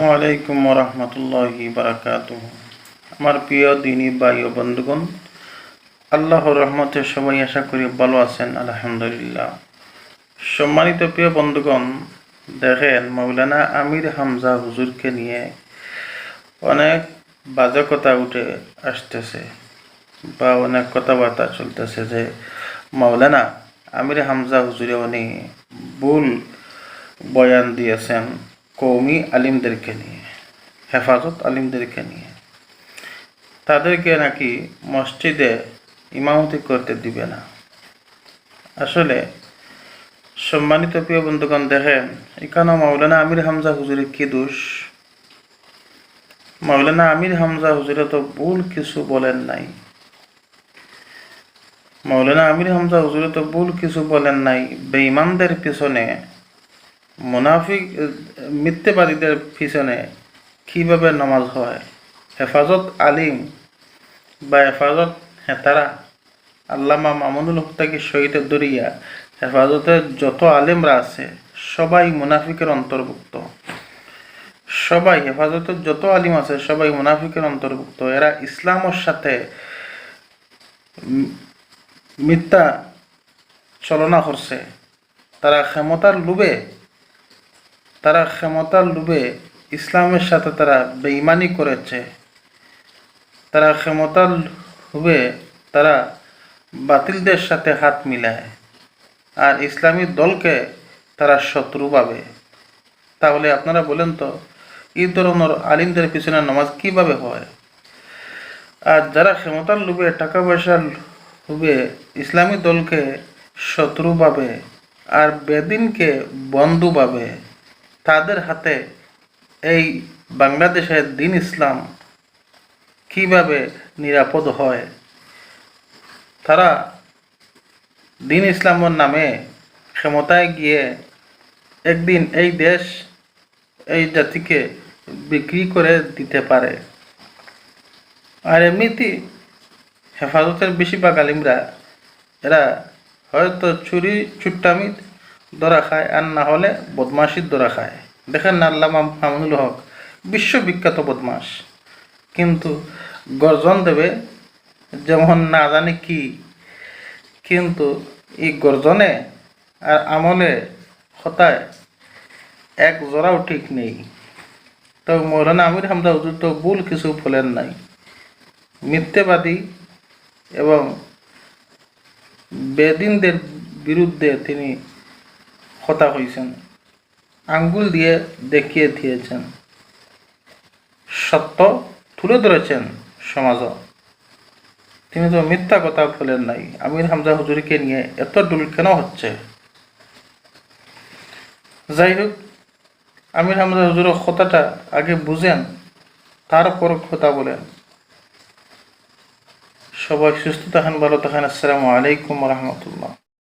আলাইকুম রহমতুল্লাহি বারাকাত আমার প্রিয় দিনী ভাই ও বন্ধুগণ, আল্লাহর রহমতে সবাই আশা করি ভালো আছেন, আলহামদুলিল্লাহ। সম্মানিত প্রিয় বন্ধুগণ, দেখেন মৌলানা আমির হামজা হুজুরকে নিয়ে অনেক বাজে কথা উঠে আসতেছে বা অনেক কথাবার্তা চলতেছে যে মৌলানা আমির হামজা হুজুরে উনি ভুল বয়ান দিয়েছেন। কৌমি আলিমদেরকে নিয়ে, হেফাজত আলিমদেরকে নিয়ে। তাদেরকে নাকি মসজিদে ইমামতি করতে দিবে না। আসলে সম্মানিত প্রিয় বন্ধুগণ, দেখেন, এখানে মাওলানা আমির হামজা হুজুরের কি দোষ? মাওলানা আমির হামজা হুজুরে তো ভুল কিছু বলেন নাই। মাওলানা আমির হামজা হুজুরে তো ভুল কিছু বলেন নাই। বেঈমানদের পিছনে মুনাফিক, মিথ্যেবাদীদের পিছনে কীভাবে নামাজ হয়? হেফাজত আলিম বা হেফাজত হেতারা? আল্লামা মামুনুল হত্যাকে শহীদ দরিয়া। হেফাজতের যত আলিমরা আছে, সবাই মুনাফিকের অন্তর্ভুক্ত। সবাই, হেফাজতের যত আলিম আছে, সবাই মুনাফিকের অন্তর্ভুক্ত। এরা ইসলামের সাথে মিথ্যা চলনা করছে। তারা ক্ষমতার লোভে তারা ক্ষমতার লোভে ইসলামের সাথে তারা বেইমানি করেছে। তারা ক্ষমতার লোভে তারা বাতিলদের সাথে হাত মিলায় আর ইসলামী দলকে তারা শত্রু পাবে তাহলে আপনারা বলেন তো, এই ধরনের আলিমদের পিছনে নামাজ কীভাবে হয়? আর যারা ক্ষমতার লোভে, টাকা পয়সার লোভে ইসলামী দলকে শত্রু পাবে আর বেদিনকে বন্ধু পাবে তাদের হাতে এই বাংলাদেশের দিন ইসলাম কীভাবে নিরাপদ হয়? তারা দিন ইসলামের নামে ক্ষমতায় গিয়ে একদিন এই দেশ, এই জাতিকে বিক্রি করে দিতে পারে। আর এমনিতে হেফাজতের বেশিরভাগ আলিমরা, এরা হয়তো চুরি চুট্টামি ধরা খায়, আর না হলে বদমাশির ধরা খায়। দেখেন না আল্লাহ মামুনুল হক, বিশ্ববিখ্যাত বদমাস কিন্তু গর্জন দেবে যেমন না জানি কি, কিন্তু এই গর্জনে আর আমলে হতায় এক জোড়াও ঠিক নেই। তো মৌলানা আমির হামদা হুজুর তো ভুল কিছু বলেন নাই। মিথ্যেবাদী এবং বেদিনদের বিরুদ্ধে তিনি হতা হয়েছেন আঙ্গুল দিয়ে দেখিয়ে দিয়েছেন। সত্য তুলে ধরেছেন সমাজ তিনি তো মিথ্যা কথা বলেন নাই। আমির হামজা হুজুরিকে নিয়ে এত ডুল কেন হচ্ছে? যাই হোক, আমির হামজা হুজুরের কথাটা আগে বুঝেন, তারপর কথা বলেন। সবাই সুস্থ থাকেন, ভালো থাকেন। আসসালামু আলাইকুম রহমতুল্লাহ।